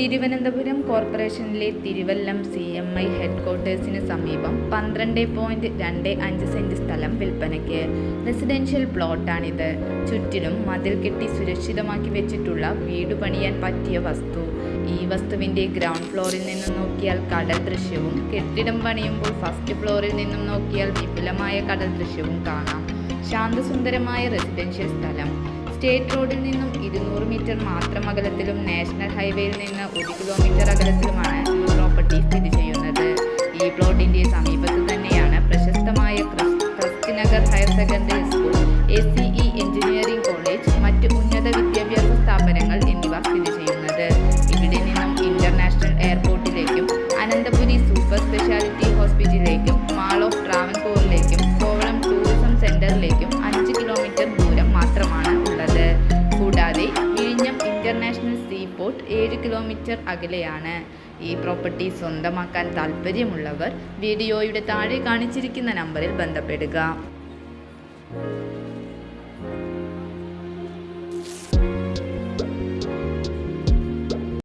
തിരുവനന്തപുരം കോർപ്പറേഷനിലെ Thiruvallam C M I ഹെഡ്ക്വാർട്ടേഴ്സിന് സമീപം പന്ത്രണ്ട് പോയിന്റ് രണ്ട് അഞ്ച് സെന്റ് സ്ഥലം വിൽപ്പനയ്ക്ക് റെസിഡൻഷ്യൽ പ്ലോട്ടാണിത്. ചുറ്റിലും മതിൽ കെട്ടി സുരക്ഷിതമാക്കി വെച്ചിട്ടുള്ള വീട് പണിയാൻ പറ്റിയ വസ്തു. ഈ വസ്തുവിന്റെ ഗ്രൗണ്ട് ഫ്ലോറിൽ നിന്നും നോക്കിയാൽ കടൽ ദൃശ്യവും കെട്ടിടം പണിയുമ്പോൾ ഫസ്റ്റ് ഫ്ലോറിൽ നിന്നും നോക്കിയാൽ വിപുലമായ കടൽ ദൃശ്യവും കാണാം. ശാന്തസുന്ദരമായ റെസിഡൻഷ്യൽ സ്ഥലം. സ്റ്റേറ്റ് റോഡിൽ നിന്നും ഇരുന്നൂറ് മീറ്റർ മാത്രം അകലത്തിലും നാഷണൽ ഹൈവേയിൽ നിന്ന് ഒരു കിലോമീറ്റർ അകലത്തിലുമാണ് പ്രോപ്പർട്ടി സ്ഥിതി ചെയ്യുന്നത്. ഈ പ്ലോട്ടിന്റെ സമീപത്ത് തന്നെയാണ് പ്രശസ്തമായ Kristhinagar higher secondary school A C airport ഏഴ് കിലോമീറ്റർ അകലെയാണ്. ഈ പ്രോപ്പർട്ടി സ്വന്തമാക്കാൻ താൽപ്പര്യമുള്ളവർ വീഡിയോയുടെ താഴെ കാണിച്ചിരിക്കുന്ന നമ്പറിൽ ബന്ധപ്പെടുക.